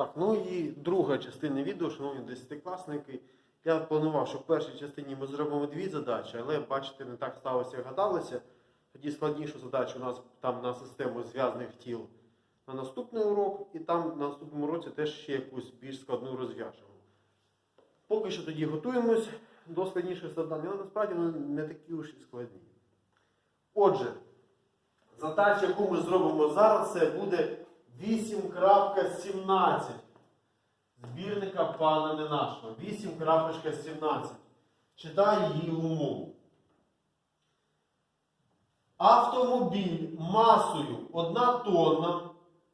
Так, ну і друга частина відео, шановні десятикласники. Я планував, що в першій частині ми зробимо дві задачі, але бачите, не так сталося, як гадалося. Тоді складнішу задачу у нас там на систему зв'язних тіл на наступний урок, і там на наступному уроці теж ще якусь більш складну розв'яжемо. Поки що тоді готуємось до складніших завдань, але насправді вони не такі уж і складні. Отже, задача, яку ми зробимо зараз, це буде 8.17 збірника пана Ненашного. 8.17. Читаю її умову. Автомобіль масою 1 тонна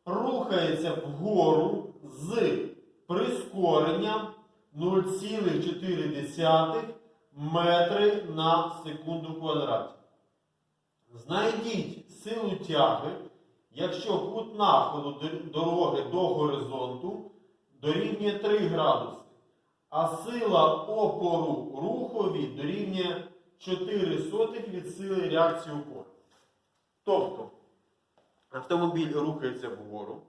рухається вгору з прискоренням 0,4 метри на секунду квадраті. Знайдіть силу тяги, якщо кут нахилу дороги до горизонту дорівнює 3 градуси, а сила опору рухові дорівнює 4 сотих від сили реакції опори. Тобто автомобіль рухається вгору.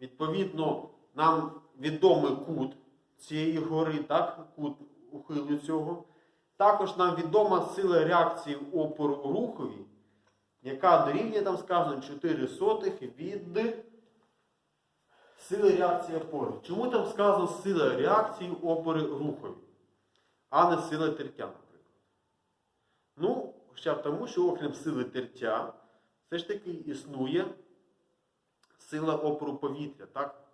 Відповідно, нам відомий кут цієї гори, так, кут ухилу цього. Також нам відома сила реакції опору рухові, яка дорівнює, там сказано, 4 сотих від сили реакції опори. Чому там сказано сила реакції опори рухові, а не сила тертя, наприклад? Ну, хоча б тому, що окрім сили тертя, все ж таки існує сила опору повітря, так?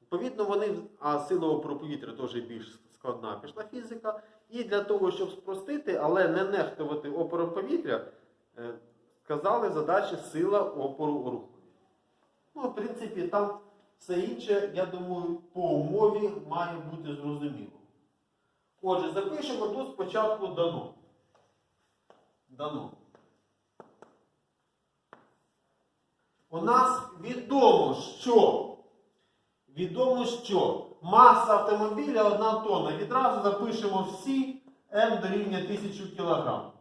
Відповідно, вони, а сила опору повітря теж більш складна пішла фізика. І для того, щоб спростити, але не нехтувати опором повітря, сказали задачі сила опору руху. Ну, в принципі, там все інше, я думаю, по умові має бути зрозуміло. Отже, запишемо тут спочатку дано. Дано. У нас відомо, що відомо, що маса автомобіля 1 тонна. Відразу запишемо всі М дорівнює 1000 кг.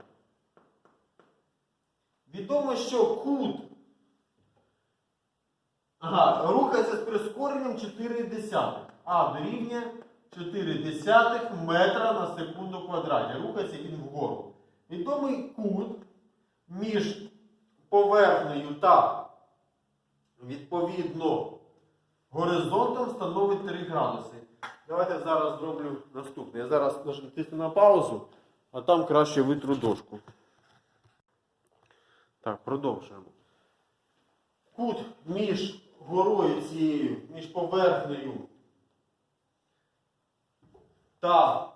Відомо, що кут ага, рухається з прискоренням 4,1. А дорівнює 4 метра на секунду квадраті. Рухається він вгору. Відомий кут між поверхнею та відповідно горизонтом становить 3 градуси. Давайте зараз зроблю наступне. Я зараз натисну на паузу, а там краще витру дошку. Так, продовжуємо. Кут між горою цією, між поверхнею та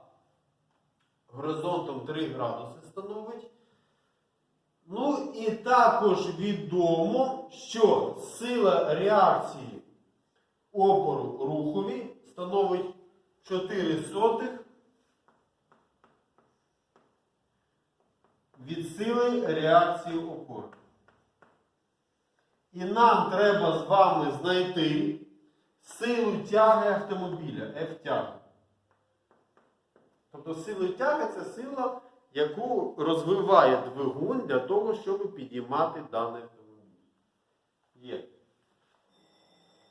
горизонтом 3 градуси становить. Ну і також відомо, що сила реакції опору рухові становить 4 сотих від сили реакції опори. І нам треба з вами знайти силу тяги автомобіля, F-тяги. Тобто сила тяги це сила, яку розвиває двигун для того, щоб підіймати даний автомобіль. Є.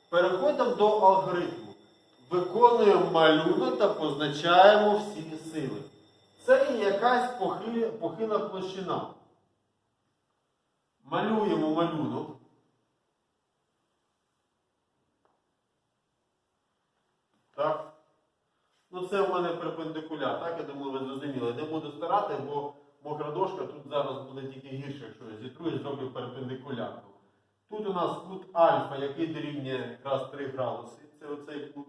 Переходимо до алгоритму. Виконуємо малюнок та позначаємо всі сили. Це є якась похи- похила площина. Малюємо малюнок. Так. Ну, це в мене перпендикуляр, так? Я думаю, ви зрозуміли. Не буду старати, бо мокра дошка тут зараз буде тільки гірше, якщо я зітру і зроблю перпендикулярну. Тут у нас кут альфа, який дорівнює якраз 3 градуси. Це оцей кут.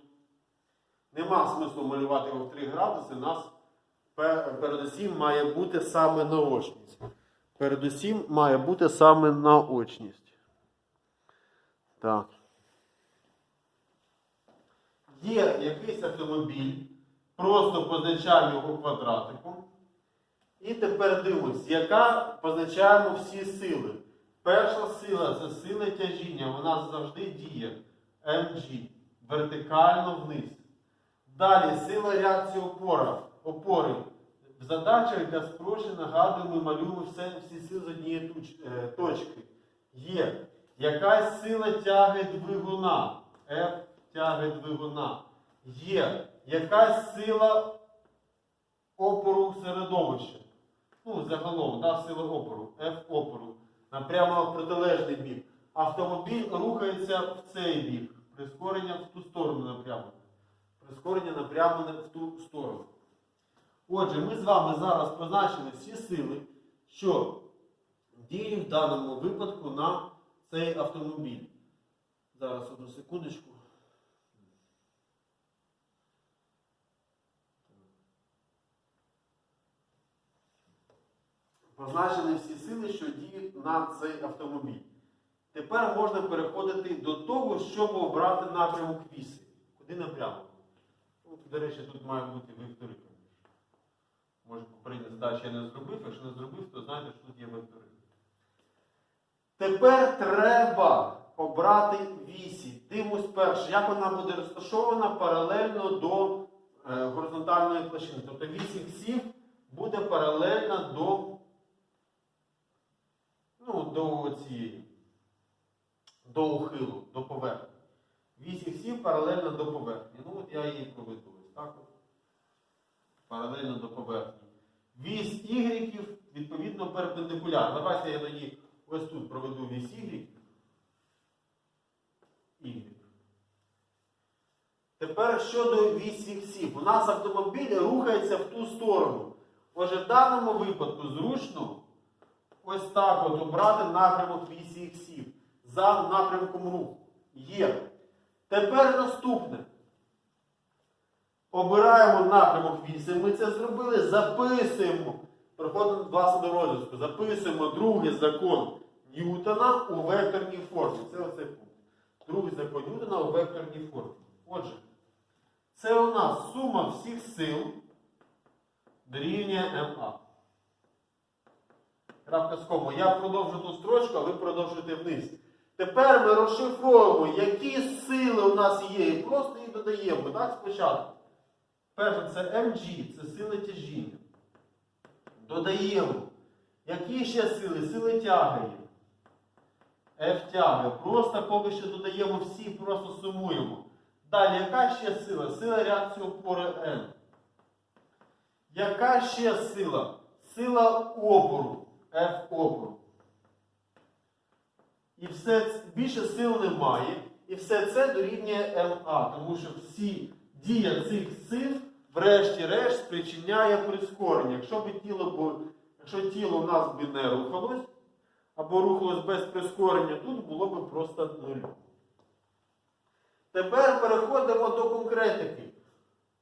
Нема смислу малювати його в 3 градуси. Нас передусім має бути саме наочність. Передусім має бути саме наочність. Так. Є якийсь автомобіль, просто позначаємо його квадратиком. І тепер дивимось, яка позначаємо всі сили. Перша сила це сила тяжіння, вона завжди діє mg, вертикально вниз. Далі сила реакції опора, опори. В задачах для спрощення нагадуємо, ми малюємо все, всі сили з однієї туч- е, точки. Є якась сила тяги двигуна F тяги двигуна є якась сила опору середовища. Ну, загалом, да, сила опору, F опору, на прямо протилежний бік. Автомобіль рухається в цей бік. Прискорення в ту сторону напрямлене. Прискорення напрямлене в ту сторону. Отже, ми з вами зараз позначили всі сили, що діють в даному випадку на цей автомобіль. Зараз одну секундочку. Позначили всі сили, що діють на цей автомобіль. Тепер можна переходити до того, щоб обрати напрямок віси. Куди напрямок? До речі, тут має бути вектори. Може, попередня задача я не зробив. Якщо не зробив, то знаєте, що тут є вектори. Тепер треба обрати вісі. Дивимось перше, як вона буде розташована паралельно до е, горизонтальної площини. Тобто вісі всіх буде паралельна до, ну, до цієї, до ухилу, до поверхні. Вісі всіх паралельно до поверхні. Ну, от я її проведу так. От. Паралельно до поверхні. Вісь Y відповідно перпендикулярна. Давайте я тоді ось тут проведу вісь Y. Y. Тепер щодо вісі всіх. У нас автомобіль рухається в ту сторону. Отже, в даному випадку зручно ось так от обрати напрямок вісі іксів за напрямком руху. Є. Тепер наступне. Обираємо напрямок віси. Ми це зробили, записуємо. Переходимо до власне до розв'язку. Записуємо другий закон Ньютона у векторній формі. Це оцей пункт. Другий закон Ньютона у векторній формі. Отже, це у нас сума всіх сил дорівнює МА. Крапка з кому. Я продовжу ту строчку, а ви продовжуєте вниз. Тепер ми розшифровуємо, які сили у нас є, і просто їх додаємо. Так, спочатку. Перше, це mg, це сили тяжіння. Додаємо. Які ще сили? Сили тяги є. F тяги. Просто поки що додаємо всі, просто сумуємо. Далі, яка ще сила? Сила реакції опори N. Яка ще сила? Сила опору. F опору. І все більше сил немає. І все це дорівнює МА. Тому що всі дія цих сил, врешті-решт, спричиняє прискорення. Якщо б тіло, бу- якщо тіло у нас би не рухалось, або рухалось без прискорення, тут було б просто нуль. Тепер переходимо до конкретики.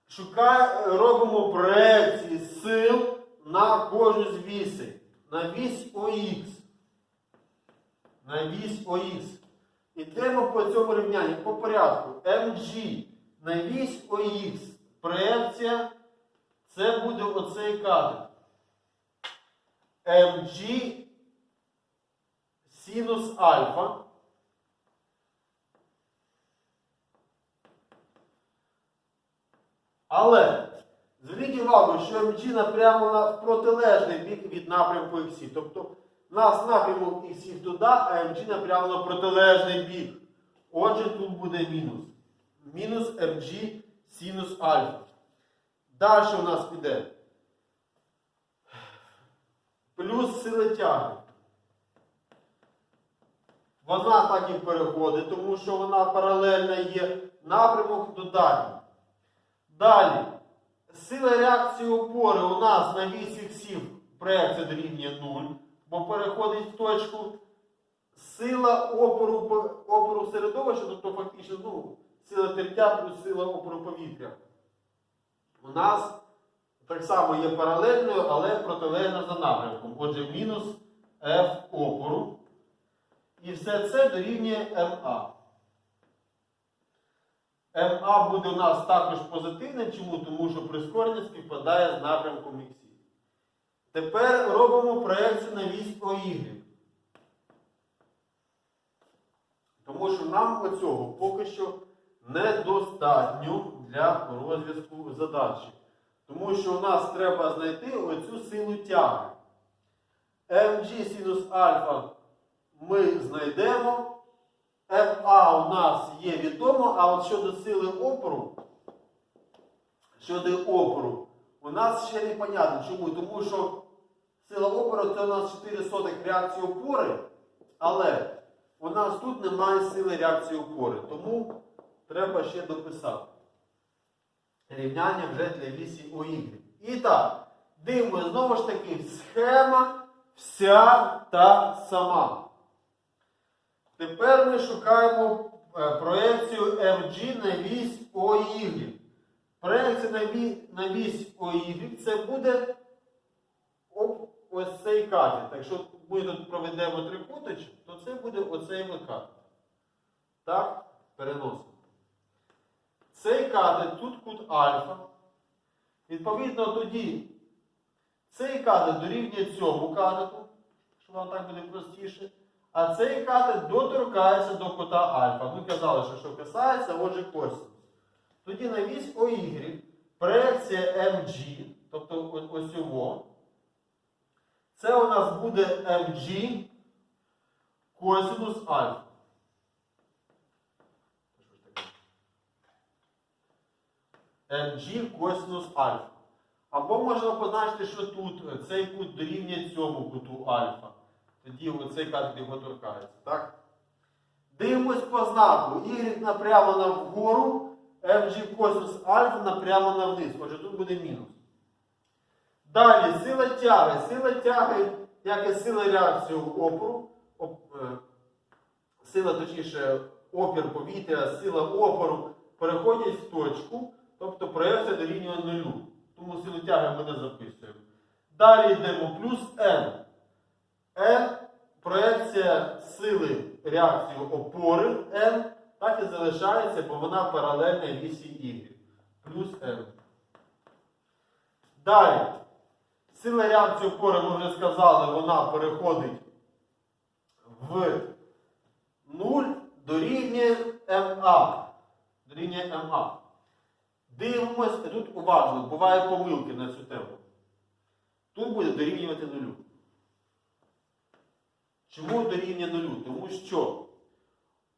Шукай, робимо проекції сил на кожну з вісей. На вісь ОХ. На вісь ОХ. Ідемо по цьому рівнянні по порядку. МГ на вісь ОХ. Проекція. Це буде оцей катет. МГ синус альфа. Але зверніть увагу, що МГ напрямлена в протилежний бік від напрямку іксів. Тобто нас напрямок іксів туди, а МГ напрямлена в протилежний бік. Отже, тут буде мінус. Мінус МГ синус альфа. Далі у нас піде. Плюс сили тяги. Вона так і переходить, тому що вона паралельна є. Напрямок додатній. Далі. Сила реакції опори у нас на вісі іксів проекція дорівнює 0, бо переходить в точку. Сила опору, опору середовища, тобто фактично ну, сила тертя плюс сила опору повітря. У нас так само є паралельною, але протилежна за напрямком. Отже, мінус F опору. І все це дорівнює МА. МА буде у нас також позитивним. Чому? Тому що прискорення співпадає з напрямком Х. Тепер робимо проекцію на вісь ОY. Тому що нам оцього поки що недостатньо для розв'язку задачі. Тому що у нас треба знайти оцю силу тяги. mg синус альфа ми знайдемо. МА у нас є відомо, а от щодо сили опору, щодо опору, у нас ще не понятно. Чому? Тому що сила опору це у нас 4 сотих реакції опори, але у нас тут немає сили реакції опори. Тому треба ще дописати. Рівняння вже для вісі ОY. І так, дивимося, знову ж таки, схема вся та сама. Тепер ми шукаємо е, проекцію FG на вісь OY. Проекція на, вісь OY це буде ось цей катет. Якщо ми тут проведемо трикуточок, то це буде оцей катет. Так? Переносимо. Цей катет, тут кут альфа. Відповідно, тоді цей катет дорівнює цьому катету, що вам так буде простіше. А цей катет доторкається до кута альфа. Ми казали, що що касається, отже косинус. Тоді на вісь OY проекція MG, тобто ось його. Це у нас буде MG косинус альфа. MG косинус альфа. Або можна позначити, що тут е, цей кут дорівнює цьому куту альфа. Тоді оцей катет його торкається. Так? Дивимось по знаку. Y напрямо на вгору, MG косинус альфа напрямо на вниз. Отже, тут буде мінус. Далі сила тяги. Сила тяги, як і сила реакції опору. Оп, е, сила, точніше, опір повітря, сила опору переходять в точку, тобто проекція дорівнює нулю. Тому силу тяги ми не записуємо. Далі йдемо плюс N. N проекція сили реакції опори N так і залишається, бо вона паралельна вісі Y. Плюс N. Далі. Сила реакції опори, ми вже сказали, вона переходить в 0 дорівнює МА. Дорівнює МА. Дивимось, тут уважно, буває помилки на цю тему. Тут буде дорівнювати нулю. Чому дорівнює нулю? Тому що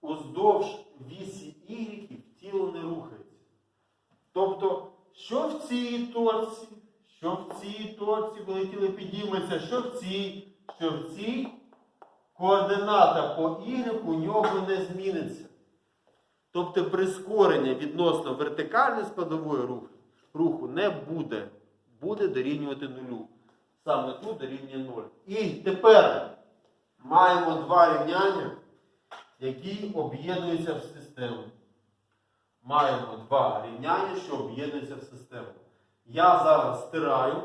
уздовж вісі Y тіло не рухається. Тобто, що в цій точці, що в цій точці, коли тіло підійметься, що в цій, що в цій, координата по Y у нього не зміниться. Тобто прискорення відносно вертикальної складової руху, не буде. Буде дорівнювати нулю. Саме тут дорівнює 0. І тепер маємо два рівняння, які об'єднуються в систему. Маємо два рівняння, що об'єднуються в систему. Я зараз стираю.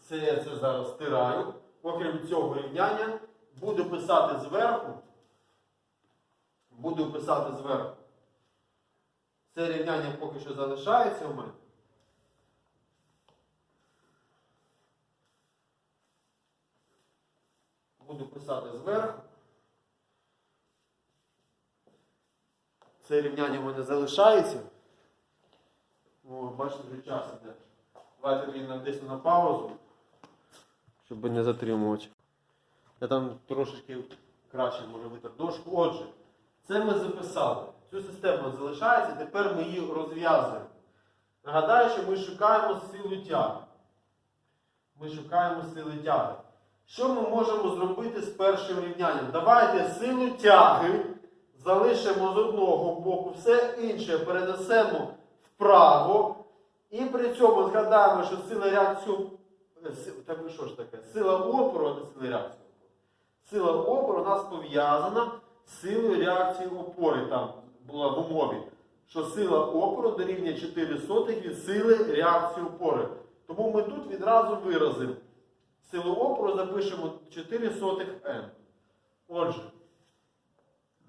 Це я це зараз стираю. Окрім цього рівняння, буду писати зверху. Буду писати зверху. Це рівняння поки що залишається у мене. Буду писати зверху. Це рівняння в мене залишається. О, бачите, вже час іде. Давайте він десь на паузу, щоб не затримувати. Я там трошечки краще може витер дошку. Отже, це ми записали. Цю систему залишається, тепер ми її розв'язуємо. Нагадаю, що ми шукаємо силу тяги. Ми шукаємо сили тяги. Що ми можемо зробити з першим рівнянням? Давайте силу тяги залишимо з одного боку, все інше перенесемо вправо. І при цьому згадаємо, що сила реакцію. е, Так ну що ж таке? Сила опору, а не сила реакції. Сила опору у нас пов'язана силою реакції опори. Там була в умові, що сила опору дорівнює 4 сотих від сили реакції опори. Тому ми тут відразу виразимо. Силу опору запишемо 4 сотих N. Отже,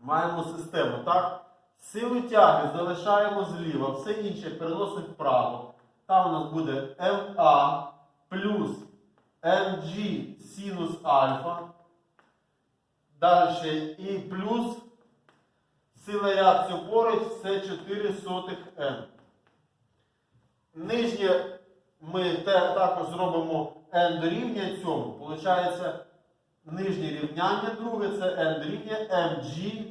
маємо систему, так? Силу тяги залишаємо зліва, все інше переносимо вправо. Там у нас буде МА плюс МГ синус альфа. Далі і плюс сила реакції опори це 4 сотих N. Нижнє ми також зробимо n дорівнює цьому. Получається нижнє рівняння, друге це n дорівнює mg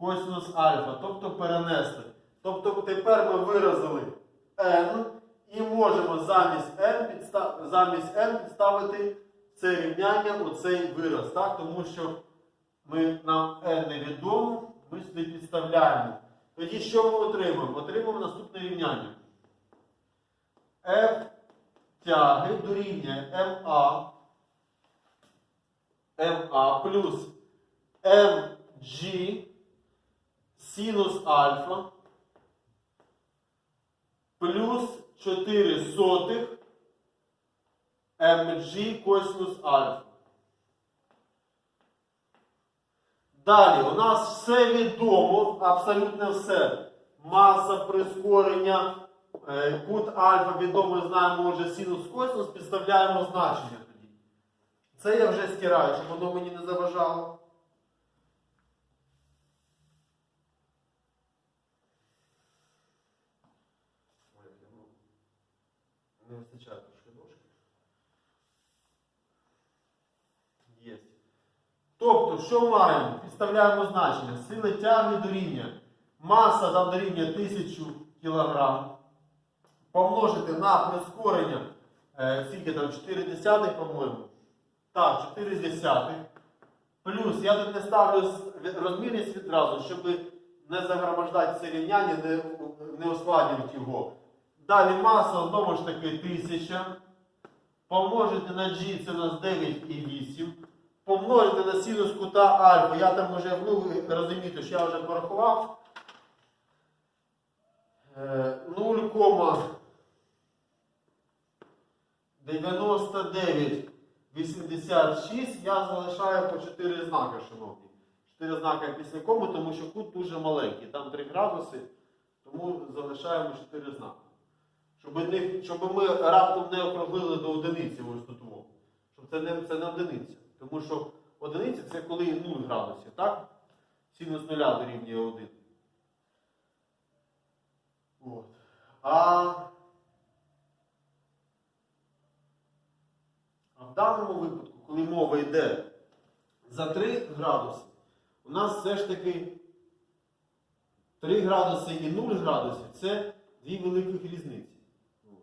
косинус альфа, тобто перенести. Тобто тепер ми виразили n і можемо замість n, підста... замість n підставити це рівняння у цей вираз, так? тому що ми, нам n невідомо, ми сюди підставляємо. Тоді що ми отримаємо? Отримаємо наступне рівняння. F тяги дорівнює MA, MA плюс MG синус альфа плюс 4 сотих mg косинус альфа. Далі, у нас все відомо, абсолютно все. Маса прискорення, е, кут альфа відомо, знаємо вже синус косинус, підставляємо значення тоді. Це я вже стираю, щоб воно мені не заважало. Ну, Не вистачає трошки дошки. Є. Тобто, що маємо? Підставляємо значення. Сили тяги дорівнює. Маса там дорівнює 1000 кг. Помножити на прискорення. Е, скільки там? 4 десятих, по-моєму. Так, 4 десятих. Плюс я тут не ставлю розмірність відразу, щоб не загромождати це рівняння, не, не ускладнювати його. Далі маса знову ж таки 1000. Помножити на G це у нас 9,8. Помножити на синус кута альфа. Я там вже, ну розумієте, що я вже порахував. Е, 0,9986 я залишаю по 4 знаки, шановні. 4 знаки після коми, тому що кут дуже маленький. Там 3 градуси, тому залишаємо 4 знаки. Щоб, не, щоб ми раптом не округлили до одиниці ось тут. Щоб це не, це не одиниця. Тому що одиниця це коли 0 градусів, так? Синус нуля дорівнює 1. От. А в даному випадку, коли мова йде за 3 градуси, у нас все ж таки 3 градуси і 0 градусів це дві великих різниці. От.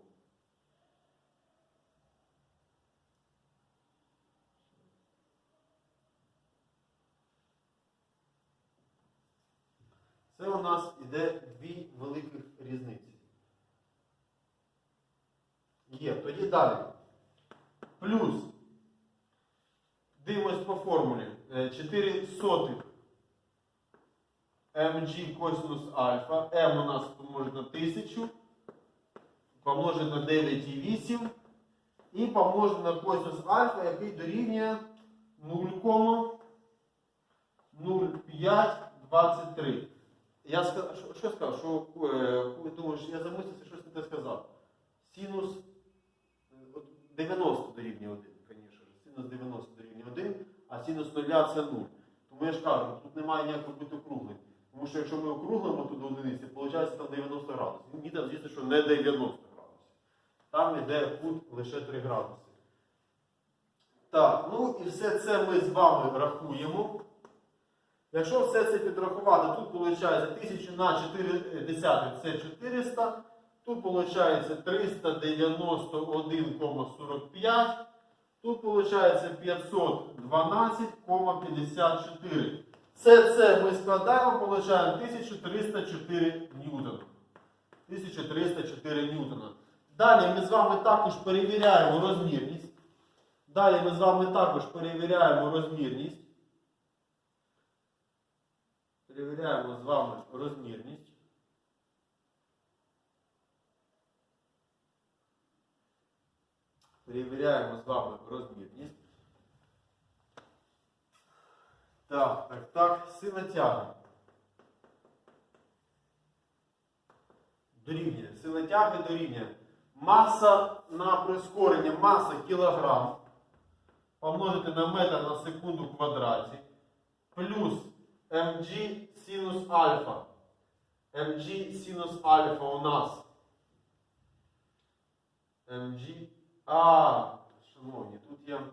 Це у нас іде дві великих різниці. Є. Тоді далі. Плюс. Дивимось по формулі. Е, 4 сотих mg косинус альфа. m у нас помножить на 1000. Помножить на 9,8. І помножить на косинус альфа, який дорівнює 0,0523. Я сказав, що, що сказав? Що е, думаєш, я замислився, щось не те сказав. Синус е, от 90 дорівнює 1, звісно ж. Синус 90 дорівнює 1, а синус 0 це 0. Тому я ж кажу, тут немає ніякого бути округлень. Тому що якщо ми округлимо тут до одиниці, виходить там 90 градусів. Ні, там звісно, що не 90 градусів. Там йде кут лише 3 градуси. Так, ну і все це ми з вами рахуємо. Якщо все це підрахувати, тут виходить 1000 на 4 десятих це 400. Тут виходить 391,45. Тут виходить 512,54. Все це ми складаємо, получаємо 1304 ньютона. 1304 ньютона. Далі ми з вами також перевіряємо розмірність. Далі ми з вами також перевіряємо розмірність. Перевіряємо з вами розмірність. Перевіряємо з вами розмірність. Так, так, так, сила тяги. Дорівнює. Сила тяги дорівнює. Маса на прискорення, маса кілограм. Помножити на метр на секунду в квадраті. Плюс mg синус альфа. mg синус альфа у нас. mg. А, шановні, тут я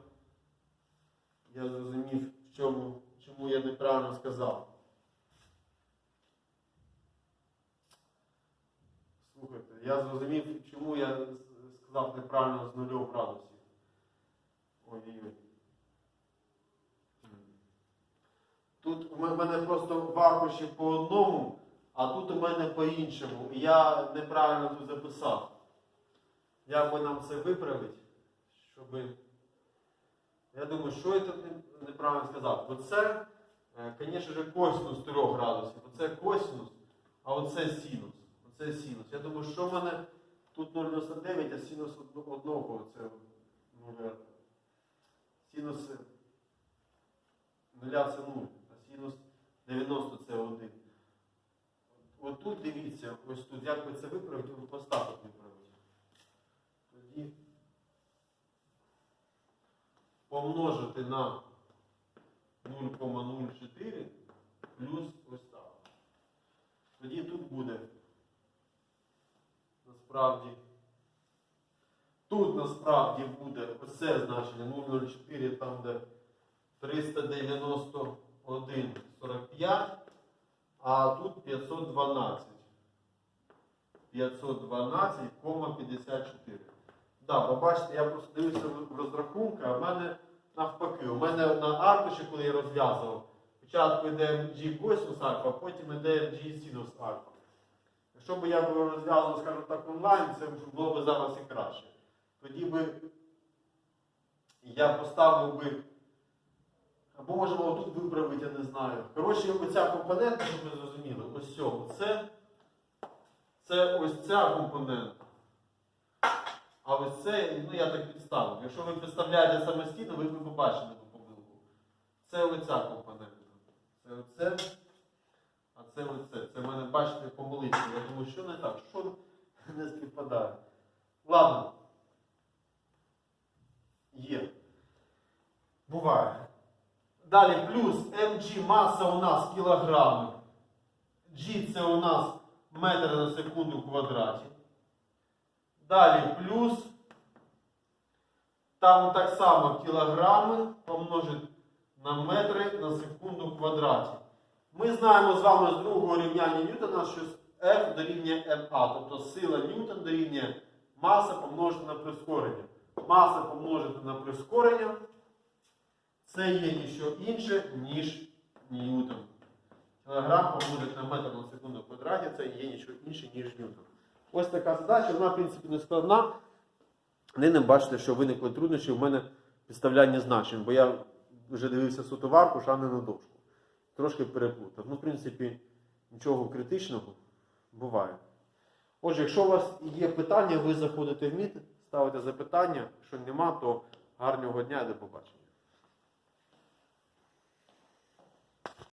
я зрозумів, чому, чому я неправильно сказав. Слухайте, я зрозумів, чому я сказав неправильно з нульов градусів. Ой-ой-ой. М. Тут ме- мене просто в аркуші по одному, а тут у мене по іншому. І я неправильно тут записав. Як би нам це виправити, щоб. Я думаю, що я тут неправильно сказав. Оце, е, звісно ж, косинус 3 градусів. Оце косинус, а оце синус. Оце синус. Я думаю, що в мене тут 0,99, а синус одного це нуля. Синус нуля це 0, а синус 90 це 1. От тут дивіться, ось тут, як ви це виправите, ви поставите виправити. Тоді помножити на 0,04 плюс ось так. Тоді тут буде насправді. Тут насправді буде оце значення 0,04, там де 391,45, а тут 512. 512,54. Так, побачите, я просто дивився в розрахунки, а в мене навпаки. У мене на аркуші, коли я розв'язував, спочатку йде G косинус альфа, а потім йде G синус альфа. Якщо б я розв'язував, скажімо так, онлайн, це було б зараз і краще. Тоді би я поставив би. Або можемо отут виправити, я не знаю. Коротше, оця компонента, щоб ви зрозуміли, ось цього. Це, це ось ця компонента. А ось це, ну я так підставив. Якщо ви підставляєте самостійно, ви б побачили ту помилку. Це оця компонента. Це оце, а це оце. Це в мене, бачите, помилиться. Я думаю, що не так, що не співпадає. Ладно. Є. Буває. Далі плюс mg маса у нас кілограми. G це у нас метр на секунду в квадраті. Далі плюс. Там так само кілограми помножить на метри на секунду в квадраті. Ми знаємо з вами з другого рівняння Ньютона, що F дорівнює ma, тобто сила Ньютон дорівнює маса помножити на прискорення. Маса помножити на прискорення це є ніщо інше, ніж Ньютон. Кілограм помножити на метр на секунду квадраті це є ніщо інше, ніж Ньютон. Ось така задача, вона, в принципі, не складна. Не бачите, що виникли труднощі в мене підставляння значень, бо я вже дивився суто в а не на дошку. Трошки переплутав. Ну, в принципі, нічого критичного буває. Отже, якщо у вас є питання, ви заходите в міт, ставите запитання. Якщо нема, то гарного дня і до побачення.